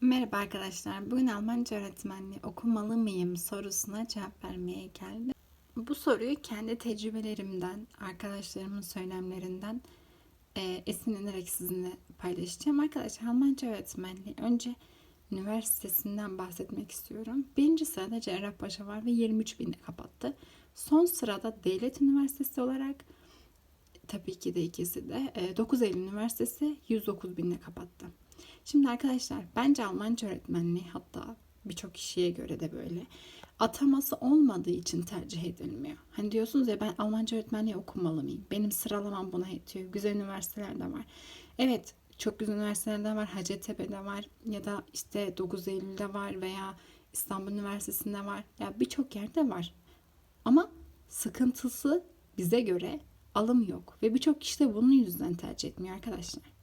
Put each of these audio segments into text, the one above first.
Merhaba arkadaşlar. Bugün Almanca öğretmenliği okumalı mıyım sorusuna cevap vermeye geldim. Bu soruyu kendi tecrübelerimden, arkadaşlarımın söylemlerinden e, esinlenerek sizinle paylaşacağım. Arkadaşlar Almanca öğretmenliği önce üniversitesinden bahsetmek istiyorum. Birinci sırada Cerrahpaşa var ve 23 bini kapattı. Son sırada Devlet Üniversitesi olarak tabii ki de ikisi de e, 9 Eylül Üniversitesi 109 binle kapattı. Şimdi arkadaşlar bence Almanca öğretmenliği hatta birçok kişiye göre de böyle ataması olmadığı için tercih edilmiyor. Hani diyorsunuz ya ben Almanca öğretmenliği okumalı mıyım? Benim sıralamam buna yetiyor. Güzel üniversiteler de var. Evet çok güzel üniversitelerde var. Hacettepe'de var ya da işte 9 Eylül'de var veya İstanbul Üniversitesi'nde var. Ya birçok yerde var. Ama sıkıntısı bize göre alım yok ve birçok kişi de bunun yüzünden tercih etmiyor arkadaşlar.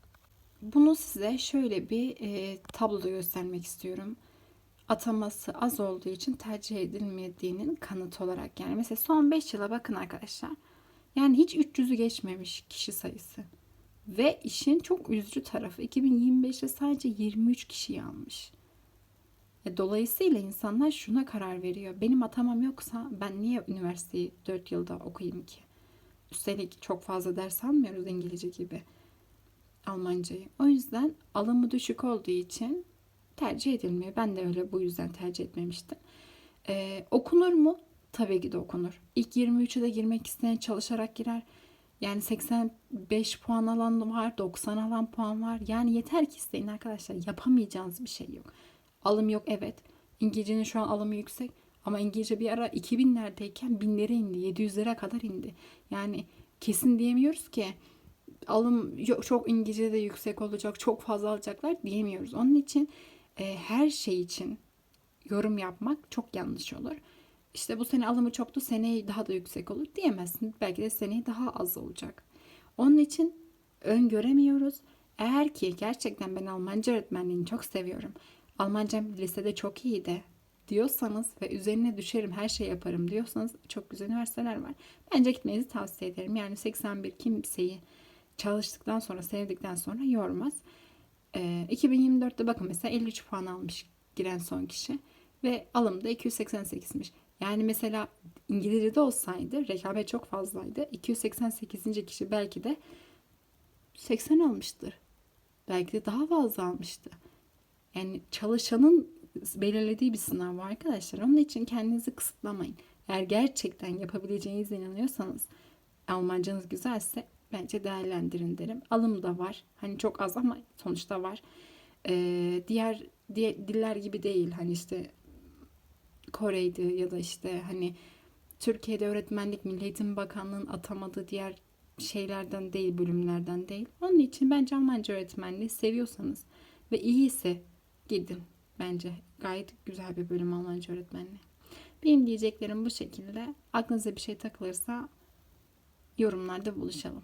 Bunu size şöyle bir e, tablo göstermek istiyorum. Ataması az olduğu için tercih edilmediğinin kanıtı olarak. Yani mesela son 5 yıla bakın arkadaşlar. Yani hiç 300'ü geçmemiş kişi sayısı. Ve işin çok üzücü tarafı 2025'te sadece 23 kişi almış. E, dolayısıyla insanlar şuna karar veriyor. Benim atamam yoksa ben niye üniversiteyi 4 yılda okuyayım ki? Üstelik çok fazla ders almıyoruz İngilizce gibi. Almancayı. O yüzden alımı düşük olduğu için tercih edilmiyor. Ben de öyle bu yüzden tercih etmemiştim. Ee, okunur mu? Tabii ki de okunur. İlk 23'e de girmek isteyen çalışarak girer. Yani 85 puan alan var, 90 alan puan var. Yani yeter ki isteyin arkadaşlar. Yapamayacağınız bir şey yok. Alım yok evet. İngilizcenin şu an alımı yüksek. Ama İngilizce bir ara 2000'lerdeyken binlere indi. 700'lere kadar indi. Yani kesin diyemiyoruz ki alım çok İngilizce de yüksek olacak, çok fazla alacaklar diyemiyoruz. Onun için e, her şey için yorum yapmak çok yanlış olur. İşte bu sene alımı çoktu, seneye daha da yüksek olur diyemezsin. Belki de seneye daha az olacak. Onun için öngöremiyoruz. Eğer ki gerçekten ben Almanca öğretmenliğini çok seviyorum. Almancam lisede çok iyiydi diyorsanız ve üzerine düşerim her şey yaparım diyorsanız çok güzel üniversiteler var. Bence gitmenizi tavsiye ederim. Yani 81 kimseyi çalıştıktan sonra, sevdikten sonra yormaz. Ee, 2024'te bakın mesela 53 puan almış giren son kişi ve alımda 288'miş. Yani mesela İngilizce'de olsaydı rekabet çok fazlaydı. 288. kişi belki de 80 almıştır. Belki de daha fazla almıştı. Yani çalışanın belirlediği bir sınav var arkadaşlar. Onun için kendinizi kısıtlamayın. Eğer gerçekten yapabileceğinize inanıyorsanız Almancanız güzelse bence değerlendirin derim. Alım da var. Hani çok az ama sonuçta var. Ee, diğer, diğer diller gibi değil. Hani işte Kore'ydi ya da işte hani Türkiye'de öğretmenlik Milli Eğitim Bakanlığı'nın atamadığı diğer şeylerden değil, bölümlerden değil. Onun için bence Almanca öğretmenliği seviyorsanız ve iyiyse gidin. Bence gayet güzel bir bölüm Almanca öğretmenliği. Benim diyeceklerim bu şekilde. Aklınıza bir şey takılırsa yorumlarda buluşalım.